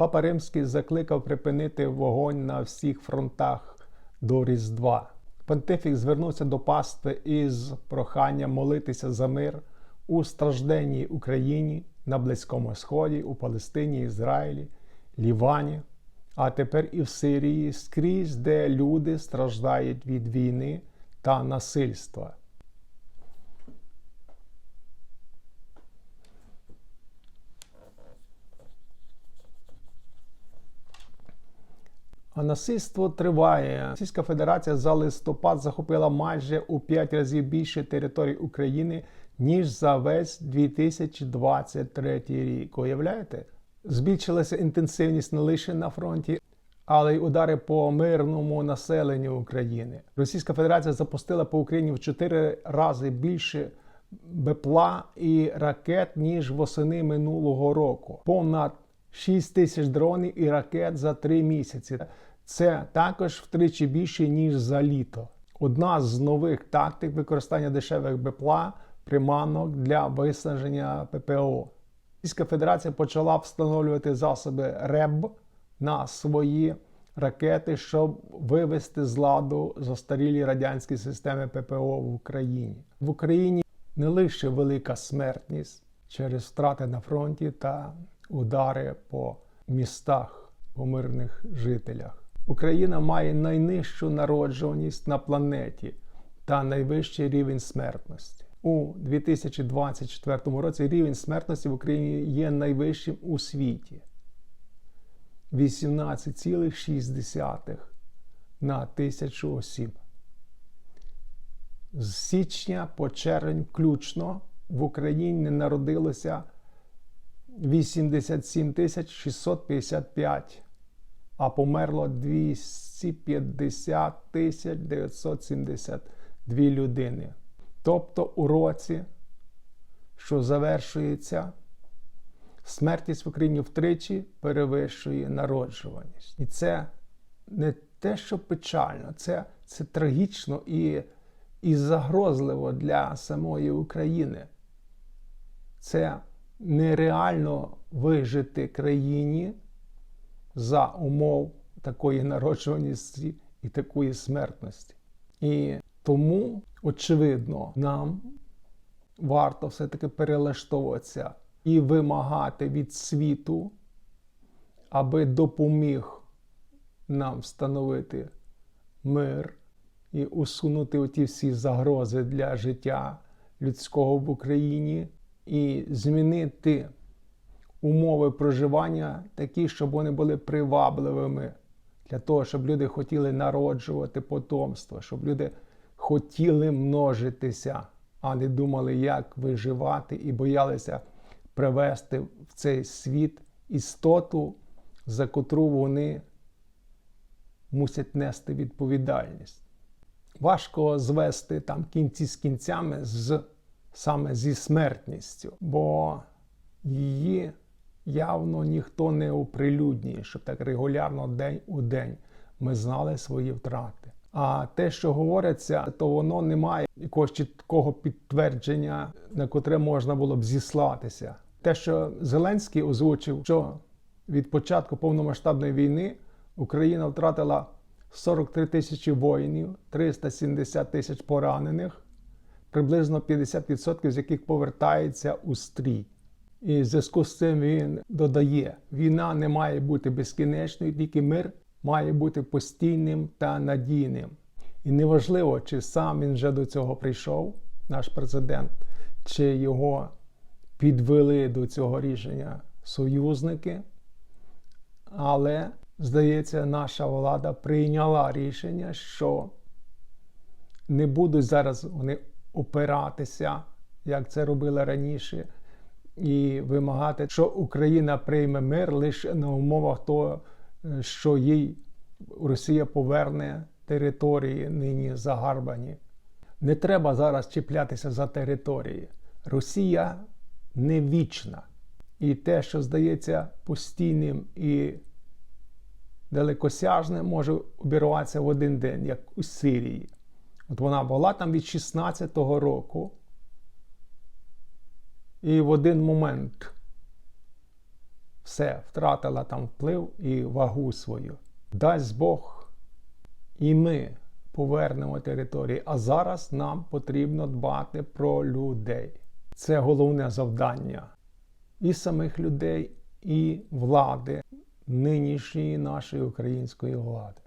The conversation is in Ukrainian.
Папа Римський закликав припинити вогонь на всіх фронтах до Різдва. Понтифік звернувся до пастви із проханням молитися за мир у стражденній Україні, на Близькому Сході, у Палестині, Ізраїлі, Лівані, а тепер і в Сирії, скрізь, де люди страждають від війни та насильства. А насильство триває. Російська Федерація за листопад захопила майже у 5 разів більше територій України, ніж за весь 2023 рік. Уявляєте? Збільшилася інтенсивність не лише на фронті, але й удари по мирному населенню України. Російська Федерація запустила по Україні в 4 рази більше БПЛА і ракет, ніж восени минулого року. Понад 6 тисяч дронів і ракет за 3 місяці. Це також втричі більше, ніж за літо. Одна з нових тактик використання дешевих БПЛА приманок для виснаження ППО. Російська Федерація почала встановлювати засоби РЕБ на свої ракети, щоб вивести з ладу застарілі радянські системи ППО в Україні. В Україні не лише велика смертність через втрати на фронті та удари по містах, по мирних жителях. Україна має найнижчу народжуваність на планеті та найвищий рівень смертності. У 2024 році рівень смертності в Україні є найвищим у світі 18,6 на тисячу осіб. З січня по червень включно в Україні народилося 87 655, а померло 250 тисяч 972 людини. Тобто у році, що завершується, смертність в Україні втричі перевищує народжуваність. І це не те, що печально, це, це трагічно і, і загрозливо для самої України. Це нереально вижити країні за умов такої народжуваності і такої смертності. І тому, очевидно, нам варто все-таки перелаштовуватися і вимагати від світу, аби допоміг нам встановити мир і усунути оті всі загрози для життя людського в Україні і змінити умови проживання такі, щоб вони були привабливими для того, щоб люди хотіли народжувати потомство, щоб люди хотіли множитися, а не думали, як виживати, і боялися привести в цей світ істоту, за котру вони мусять нести відповідальність. Важко звести там кінці з кінцями з саме зі смертністю, бо її явно ніхто не оприлюднює, щоб так регулярно день у день ми знали свої втрати. А те, що говориться, то воно не має якогось чіткого підтвердження, на котре можна було б зіслатися. Те, що Зеленський озвучив, що від початку повномасштабної війни Україна втратила 43 тисячі воїнів, 370 тисяч поранених, приблизно 50% з яких повертається у стрій. І в зв'язку з цим він додає: війна не має бути безкінечною, тільки мир має бути постійним та надійним. І неважливо, чи сам він вже до цього прийшов, наш президент, чи його підвели до цього рішення союзники. Але, здається, наша влада прийняла рішення, що не будуть зараз вони опиратися, як це робили раніше, і вимагати, що Україна прийме мир лише на умовах того, що їй Росія поверне території нині загарбані. Не треба зараз чіплятися за території. Росія не вічна. І те, що здається постійним і далекосяжним, може обірватися в один день, як у Сирії. От вона була там від 16-го року. І в один момент все, втратила там вплив і вагу свою. Дасть Бог, і ми повернемо території. А зараз нам потрібно дбати про людей. Це головне завдання і самих людей, і влади, нинішньої нашої української влади.